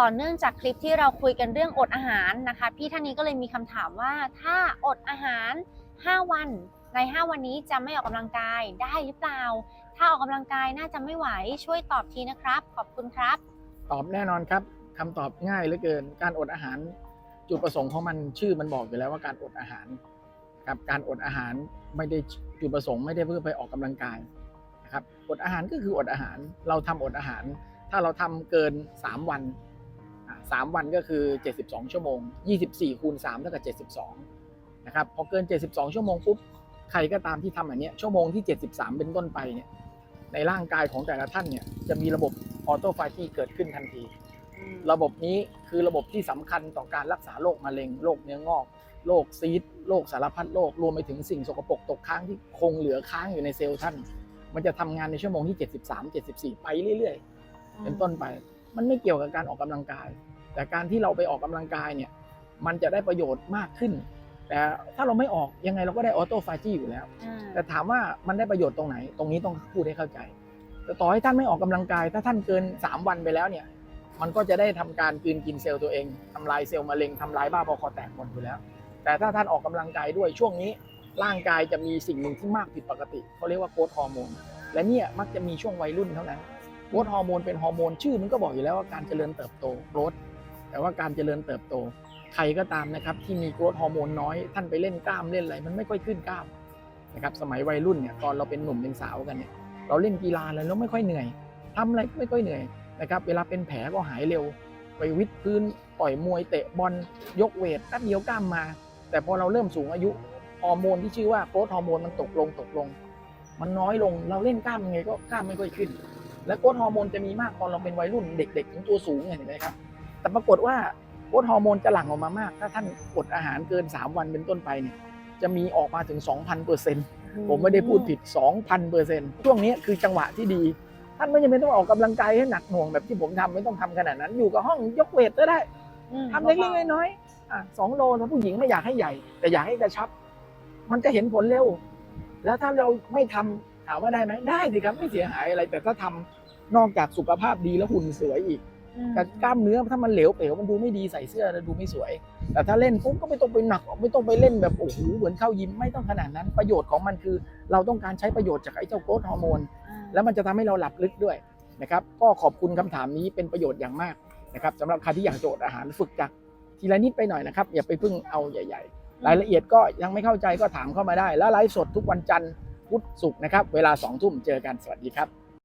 ต่อเนื่องจากคลิปที่เราคุยกันเรื่องอดอาหารนะคะ พี่ท่านนี้ก็เลยมีคำถามว่าถ้าอดอาหาร 5 วันใน 5 วันนี้จะไม่ออกกำลังกายได้หรือเปล่า ถ้าออกกำลังกายน่าจะไม่ไหวช่วยตอบทีนะครับ ขอบคุณครับ ตอบแน่นอนครับคำตอบง่ายเหลือเกิน การอดอาหาร จุดประสงค์ของมันชื่อมันบอกอยู่แล้วว่าการอดอาหารครับการอดอาหารไม่ได้จุดประสงค์ไม่ได้เพื่อไปออกกำลังกายนะครับอดอาหารก็คืออดอาหาร เราทำอดอาหาร ถ้าเราทำเกิน 3 วัน อ่าสามวันก็คือ 72 ชั่วโมง 24 คูณ3เท่ากับ 72 นะครับ พอเกิน 72 ชั่วโมงปุ๊บ ใครก็ตามที่ทำอย่างเนี้ยชั่วโมงที่ 73 เป็นต้นไปเนี่ย ในร่างกายของแต่ละท่านเนี่ย จะมีระบบออโตไฟที่เกิดขึ้นทันที ระบบนี้คือระบบที่สำคัญต่อการรักษาโรคมะเร็ง โรคเนื้องอก โรคซีด โรคสารพัดโรค รวมไปถึงสิ่งสกปรกตกค้างที่คงเหลือค้างอยู่ในเซลล์ท่าน มันจะทำงานในชั่วโมงที่ 73 74 ไปเรื่อย ๆ เป็นต้นไปมันไม่เกี่ยวกับการออกกำลังกาย แต่การที่เราไปออกกำลังกายเนี่ยมันจะได้ประโยชน์มากขึ้น แต่ถ้าเราไม่ออกยังไงเราก็ได้ออโตฟาจีอยู่แล้ว แต่ถามว่ามันได้ประโยชน์ตรงไหน ตรงนี้ต้องพูดให้เข้าใจ แต่ต่อให้ท่านไม่ออกกำลังกาย ถ้าท่านเกิน 3 วันไปแล้วเนี่ยมันก็จะได้ทำการกลืนกินเซลล์ตัวเองทำลายเซลล์มะเร็งทำลายบ้าบอคอแตกหมดอยู่แล้ว แต่ถ้าท่านออกกำลังกายด้วยช่วงนี้ร่างกายจะมีสิ่งหนึ่งที่มากผิดปกติเขาเรียกว่าโกรทฮอร์โมนและเนี่ยมักจะมีช่วงวัยรุ่นเท่านั้นโกรทฮอร์โมนเป็นฮอร์โมนชื่อมันก็บอกอยู่แล้วว่าการเจริญเติบโตโกรท แต่ว่าการเจริญเติบโต ใครก็ตามนะครับที่มีโกรทฮอร์โมนน้อย ท่านไปเล่นกล้ามเล่นอะไรมันไม่ค่อยขึ้นกล้ามนะครับสมัยวัยรุ่นเนี่ยตอนเราเป็นหนุ่มเป็นสาวกันเนี่ยเราเล่นกีฬาอะไรแล้วไม่ค่อยเหนื่อยทำอะไรก็ไม่ค่อยเหนื่อยนะครับเวลาเป็นแผลก็หายเร็ว ไปวิดพื้นต่อยมวยเตะบอลยกเวทแป๊บเดียวกล้ามมา แต่พอเราเริ่มสูงอายุฮอร์โมนที่ชื่อว่าโกรทฮอร์โมนมันตกลงตกลง มันน้อยลงเราเล่นกล้ามยังไงก็กล้ามไม่ค่อยขึ้น และโกรทฮอร์โมนจะมีมากตอนเราเป็นวัยรุ่นเด็กๆถึงตัวสูงเห็นไหมครับ แต่ปรากฏว่าโกรทฮอร์โมนจะหลั่งออกมามาก ถ้าท่านอดอาหารเกิน 3 วันเป็นต้นไปเนี่ยจะมีออกมาถึง 2,000เปอร์เซ็นต์ผมไม่ได้พูดผิด 2,000เปอร์เซ็นต์ช่วงนี้คือจังหวะที่ดี ท่านไม่จำเป็นต้องออกกำลังกายให้หนักหน่วงแบบที่ผมทำไม่ต้องทำขนาดนั้น อยู่กับห้องยกเวทก็ได้ทำเล็กๆน้อยๆอะสองโลถ้าผู้หญิงไม่อยากให้ใหญ่ แต่อยากให้กระชับ มันจะเห็นผลเร็ว แล้วถ้าเราไม่ทำถามว่าได้ไหมได้สิครับไม่เสียหายอะไร แต่ถ้าทำนอกจากสุขภาพดีแล้วหุ่นสวยอีก กับกล้ามเนื้อถ้ามันเหลวเป๋วมันดูไม่ดีใส่เสื้อแล้วดูไม่สวย แต่ถ้าเล่นปุ๊บก็ไม่ต้องไปหนักไม่ต้องไปเล่นแบบโอ้โหเหมือนเข้ายิมไม่ต้องขนาดนั้นประโยชน์ของมันคือ เราต้องการใช้ประโยชน์จากไอ้เจ้าโกรทฮอร์โมนแล้วมันจะทำให้เราหลับลึกด้วยนะครับก็ขอบคุณคำถามนี้เป็นประโยชน์อย่างมากนะครับสำหรับใครที่อยากโจทย์อาหารฝึกจากทีละนิดไปหน่อยนะครับอย่าไปพึ่งเอาใหญ่ ๆ รายละเอียดก็ยังไม่เข้าใจก็ถามเข้ามาได้ แล้วไลฟ์สดทุกวันจันทร์พุธศุกร์นะครับ เวลา2ทุ่มเจอกันสวัสดีครับ